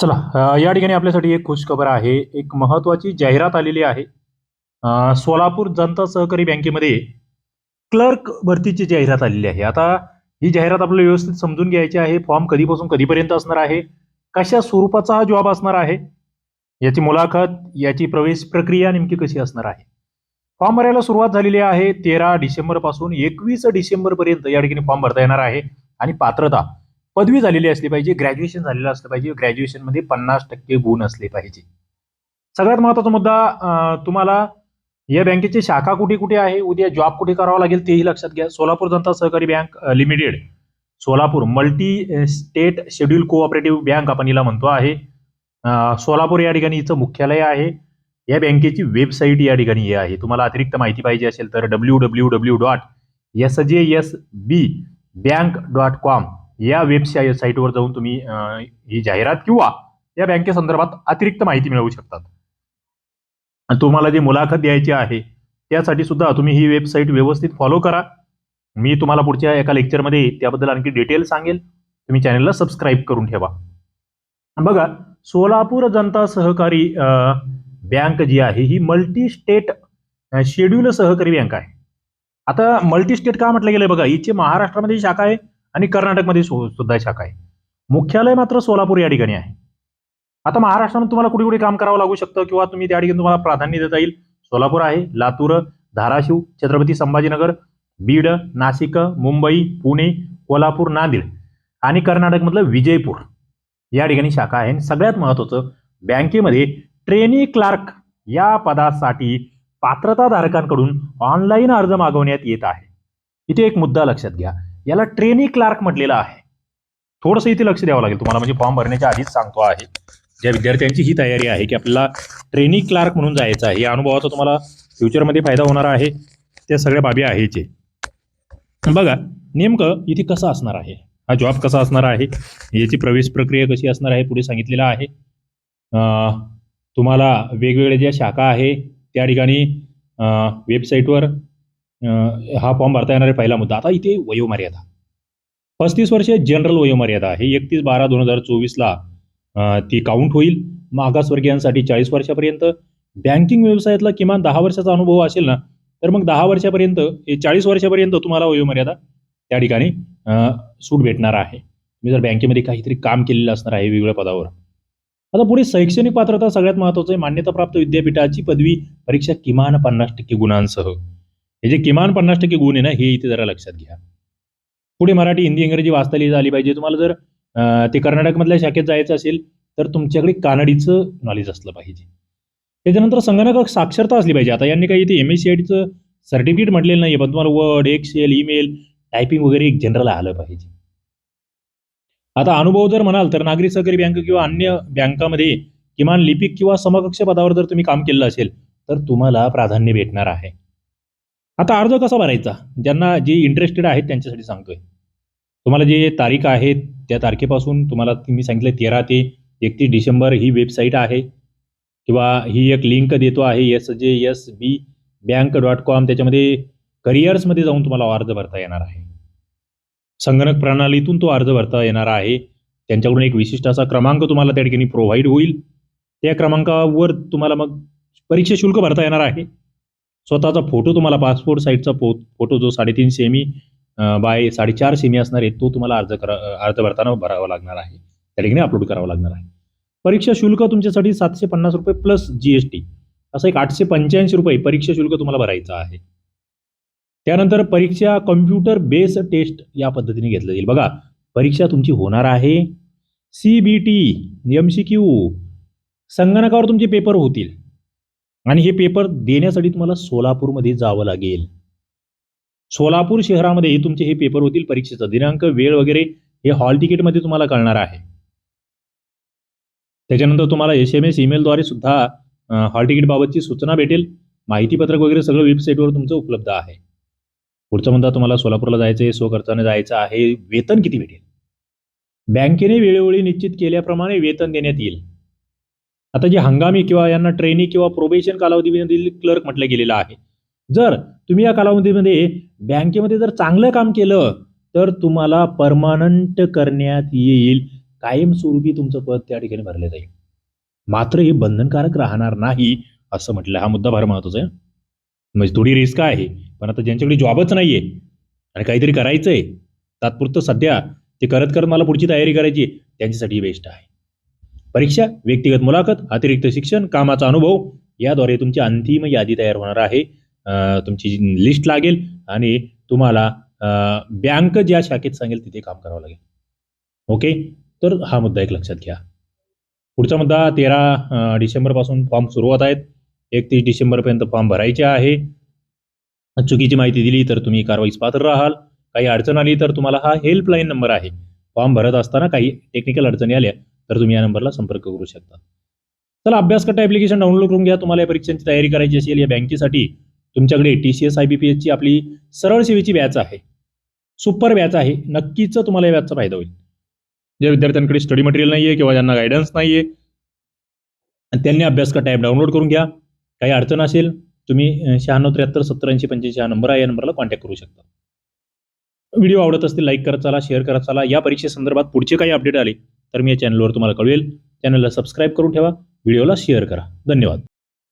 चला या ठिकाणी आपल्यासाठी एक खुशखबर आहे. एक महत्वाची जाहिरात आलेली आहे. सोलापूर जनता सहकारी बँकेमध्ये क्लर्क भरतीची जाहिरात आलेली आहे. आता ही जाहिरात आपल्याला व्यवस्थित समजून घ्यायची आहे. फॉर्म कधीपासून कधीपर्यंत असणार आहे? कशा स्वरूपाचा हा जॉब असणार आहे? याची मुलाखत याची प्रवेश प्रक्रिया नेमकी कशी असणार आहे? फॉर्म भरायला सुरुवात झालेली आहे तेरा डिसेंबरपासून एकवीस डिसेंबरपर्यंत या ठिकाणी फॉर्म भरता येणार आहे. आणि पात्रता पदवी झालेली असली पाहिजे ग्रॅज्युएशन झालेलं असलं पाहिजे ग्रॅज्युएशनमध्ये पन्नास टक्के गुण असले पाहिजे. सगळ्यात महत्त्वाचा मुद्दा तुम्हाला या बँकेची शाखा कुठे कुठे आहे? उद्या जॉब कुठे करावा लागेल तेही लक्षात घ्या. सोलापूर जनता सहकारी bank limited. Solapur multi state schedule cooperative bank आपण हिला म्हणतो आहे. सोलापूर या ठिकाणी हिचं मुख्यालय आहे. या बँकेची वेबसाईट या ठिकाणी हे आहे. तुम्हाला अतिरिक्त माहिती पाहिजे असेल तर W W W dot S J S B bank dot com या वेबसाईट साईटवर जाऊन तुम्ही ही जाहिरात किंवा या बँकेसंदर्भात अतिरिक्त माहिती मिळवू शकतात. आणि तुम्हाला जी मुलाखत द्यायची आहे त्यासाठी सुद्धा तुम्ही ही वेबसाईट व्यवस्थित फॉलो करा. मी तुम्हाला पुढच्या एका लेक्चरमध्ये त्याबद्दल आणखी डिटेल सांगेल. तुम्ही चॅनलला सबस्क्राईब करून ठेवा. बघा सोलापूर जनता सहकारी बँक जी आहे ही मल्टी स्टेट शेड्यूल सहकारी बँक आहे. आता मल्टी स्टेट का म्हटलं गेलं बघा हिची महाराष्ट्रामध्ये शाखा आहे आणि कर्नाटकमध्ये सु- सुद्धा शाखा आहे. मुख्यालय मात्र सोलापूर या ठिकाणी आहे. आता महाराष्ट्रामध्ये तुम्हाला कुठे कुठे काम करावं लागू शकतं किंवा तुम्ही त्या ठिकाणी तुम्हाला प्राधान्य देता येईल? सोलापूर आहे लातूर धाराशिव छत्रपती संभाजीनगर बीड नाशिक मुंबई पुणे कोल्हापूर नांदेड आणि कर्नाटकमधलं विजयपूर या ठिकाणी शाखा आहे. आणि सगळ्यात महत्वाचं बँकेमध्ये ट्रेनी क्लार्क या पदासाठी पात्रताधारकांकडून ऑनलाईन अर्ज मागवण्यात येत आहे. इथे एक मुद्दा लक्षात घ्या. याला ट्रेनी क्लार्क म्हटलेलं आहे. थोडंसं इथे लक्ष द्यावं लागेल तुम्हाला. म्हणजे फॉर्म भरण्याच्या आधीच सांगतो आहे. ज्या विद्यार्थ्यांची ही तयारी आहे की आपल्याला ट्रेनी क्लार्क म्हणून जायचं आहे. या अनुभवाचा तुम्हाला फ्युचरमध्ये फायदा होणार आहे. त्या सगळ्या बाबी आहे बघा नेमकं इथे कसं असणार आहे? हा जॉब कसा असणार आहे? याची प्रवेश प्रक्रिया कशी असणार आहे? पुढे सांगितलेलं आहे. तुम्हाला वेगवेगळ्या ज्या शाखा आहे त्या ठिकाणी वेबसाईटवर हा फॉर्म भरता येणार आहे पहिला मुद्दा. आता इथे वयोमर्यादा. पस्तीस वर्षे जनरल वयोमर्यादा. हे एकतीस बारा दोन हजार चोवीसला ती काउंट होईल. मागासवर्गीयांसाठी चाळीस वर्षापर्यंत. बँकिंग व्यवसायातला किमान दहा वर्षाचा अनुभव असेल ना तर मग दहा वर्षापर्यंत चाळीस वर्षापर्यंत तुम्हाला वयोमर्यादा त्या ठिकाणी सूट भेटणार आहे. तुम्ही जर बँकेमध्ये काहीतरी काम केलेलं असणार आहे वेगवेगळ्या पदावर. आता पुढे शैक्षणिक पात्रता सगळ्यात महत्वाचं आहे. मान्यताप्राप्त विद्यापीठाची पदवी परीक्षा किमान पन्नास टक्के गुणांसह. हे जे किमान पन्नास टक्के गुण आहे ना हे इथे जरा लक्षात घ्या. पुढे मराठी हिंदी इंग्रजी वाचता लिहिता आली पाहिजे. तुम्हाला जर ते कर्नाटकमधल्या शाखेत जायचं असेल तर तुमच्याकडे कानडीचं नॉलेज असलं पाहिजे. त्याच्यानंतर संगणक साक्षरता असली पाहिजे. आता यांनी काही इथे M S C I certificate म्हटलेलं नाही पण तुम्हाला वर्ड एक्सेल ईमेल टायपिंग वगैरे एक जनरल आलं पाहिजे. आता अनुभव जर म्हणाल तर नागरी सहकारी बँक किंवा अन्य बँकामध्ये किमान लिपिक किंवा समकक्ष पदावर जर तुम्ही काम केलं असेल तर तुम्हाला प्राधान्य भेटणार आहे. आता अर्ज कसा भरायचा? ज्यांना जे इंटरेस्टेड आहेत त्यांच्यासाठी सांगतोय. तुम्हाला जे तारीख आहेत त्या तारखेपासून तुम्हाला मी सांगितलं तेरा ते एकतीस डिसेंबर ही वेबसाईट आहे. किंवा ही एक लिंक देतो आहे S J S B bank dot com त्याच्यामध्ये करिअर्समध्ये जाऊन तुम्हाला अर्ज भरता येणार आहे. संगणक प्रणालीतून तो अर्ज भरता येणार आहे. त्यांच्याकडून एक विशिष्ट असा क्रमांक तुम्हाला त्या ठिकाणी प्रोव्हाइड होईल. त्या क्रमांकावर तुम्हाला मग परीक्षा शुल्क भरता येणार आहे. स्वतःचा फोटो तुम्हाला पासपोर्ट साईजचा फो फोटो जो साडेतीन सेमी बाय साडेचार सेमी असणार आहे तो तुम्हाला अर्ज करा अर्ज भरताना भरावा लागणार आहे. त्या ठिकाणी अपलोड करावा लागणार आहे. परीक्षा शुल्क तुमच्यासाठी सातशे पन्नास रुपये प्लस जी एस टी असं एक आठशे पंच्याऐंशी रुपये परीक्षा शुल्क तुम्हाला भरायचं आहे. त्यानंतर परीक्षा कॉम्प्युटर बेस टेस्ट या पद्धतीने घेतलं जाईल. बघा परीक्षा तुमची होणार आहे. C B T M C Q संगणकावर तुमचे पेपर होतील. आणि हे पेपर देण्यासाठी तुम्हाला सोलापूरमध्ये जावं लागेल. सोलापूर शहरामध्ये तुमचे हे पेपर होतील परीक्षेचा. दिनांक वेळ वगैरे हे हॉल तिकीटमध्ये तुम्हाला कळणार आहे. त्याच्यानंतर तुम्हाला एस एम एस ईमेलद्वारे सुद्धा हॉल तिकीटबाबतची सूचना भेटेल. माहितीपत्रक वगैरे सगळं वेबसाईटवर तुमचं उपलब्ध आहे. पुढचं म्हणता तुम्हाला सोलापूरला जायचं आहे स्वखर्चाने जायचं आहे वेतन किती भेटेल? बँकेने वेळोवेळी निश्चित केल्याप्रमाणे वेतन देण्यात येईल. आता जे हंगामी किंवा यांना ट्रेनी किंवा प्रोबेशन कालावधीमधील क्लर्क म्हटलं गेलेलं आहे. जर तुम्ही या कालावधीमध्ये बँकेमध्ये जर चांगलं काम केलं तर तुम्हाला परमानंट करण्यात येईल. कायमस्वरूपी तुमचं पद त्या ठिकाणी भरलं जाईल. मात्र हे बंधनकारक राहणार नाही असं म्हटलं. हा मुद्दा फार महत्त्वाचा आहे. म्हणजे थोडी रिस्क आहे पण आता ज्यांच्याकडे जॉबच नाहीये आणि काहीतरी करायचंय तात्पुरतं सध्या ते करत करत मला पुढची तयारी करायची आहे, त्यांच्यासाठी बेस्ट आहे. परीक्षा व्यक्तिगत मुलाखत अतिरिक्त शिक्षण कामाचा अनुभव याद्वारे तुमची अंतिम यादी तयार होणार आहे. तुमची लिस्ट लागेल आणि तुम्हाला बँक ज्या शाखेत सांगेल तिथे काम करावं लागेल. ओके? तर हा मुद्दा एक लक्षात घ्या. पुढचा मुद्दा तेरा डिसेंबरपासून फॉर्म सुरू होत आहेत. एकतीस डिसेंबरपर्यंत फॉर्म भरायचे आहे. चुकीची माहिती दिली तर तुम्ही कारवाईस पात्र राहाल. काही अडचण आली तर तुम्हाला हा हेल्पलाईन नंबर आहे. फॉर्म भरत असताना काही टेक्निकल अडचणी आल्या तर तुम्ही या नंबरला संपर्क करू शकता. चला अभ्यासकट्टा करता ॲप्लिकेशन डाउनलोड करून घ्या. तुम्हाला या परीक्षांची तयारी करायची असेल या बँकेसाठी तुमच्याकडे T C S I B P एसची आपली सरळ सेवेची बॅच आहे. सुपर बॅच आहे. नक्कीच तुम्हाला या बॅचचा फायदा होईल. ज्या विद्यार्थ्यांकडे स्टडी मटेरियल नाही आहे किंवा ज्यांना गायडन्स नाही आहे त्यांनी अभ्यासकट्टा ॲप डाउनलोड करून घ्या. काही अडचण असेल तुम्ही शहाण्णव त्र्याहत्तर सत्तर ऐंशी पंच्याऐंशी हा नंबर आहे या नंबरला कॉन्टॅक्ट करू शकता. व्हिडिओ आवडत असतील लाईक करत चला शेअर करत चला. या परीक्षेसंदर्भात पुढचे काही अपडेट आले तर मी या चॅनलवर तुम्हाला कळवेल. चॅनलला सबस्क्राईब करून ठेवा. व्हिडिओला शेअर करा. धन्यवाद.